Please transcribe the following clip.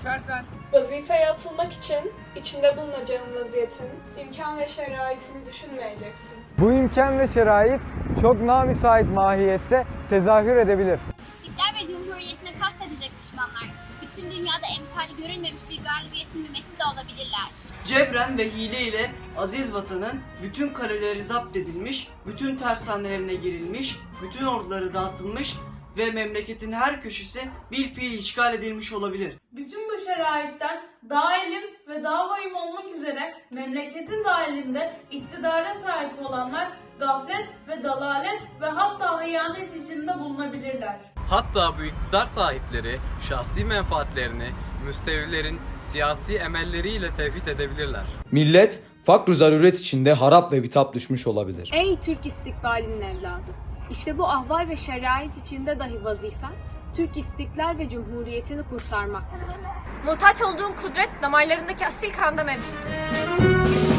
düşersen Vazifeye atılmak için içinde bulunacağın vaziyetin imkan ve şeraitini düşünmeyeceksin. Bu imkan ve şerait çok namüsait mahiyette tezahür edebilir. İstiklal ve cumhuriyetine kastedecek düşmanlar, bütün dünyada emsali görülmemiş bir galibiyetin mümessili olabilirler. Cebren ve hile ile aziz vatanın bütün kaleleri zapt edilmiş, bütün tersanelerine girilmiş, bütün orduları dağıtılmış ve memleketin her köşesi bir fiil işgal edilmiş olabilir. Bütün şeraitten daha ilim ve daha vahim olmak üzere memleketin dahilinde iktidara sahip olanlar gaflet ve dalalet ve hatta hıyanet içinde bulunabilirler. Hatta bu iktidar sahipleri şahsi menfaatlerini müstevlilerin siyasi emelleriyle tevhid edebilirler. Millet fakr zaruret içinde harap ve bitap düşmüş olabilir. Ey Türk istikbalinin evladı! İşte bu ahval ve şerait içinde dahi vazifen, Türk istiklal ve cumhuriyetini kurtarmaktır. Muhtaç olduğun kudret damarlarındaki asil kanda mevcuttur.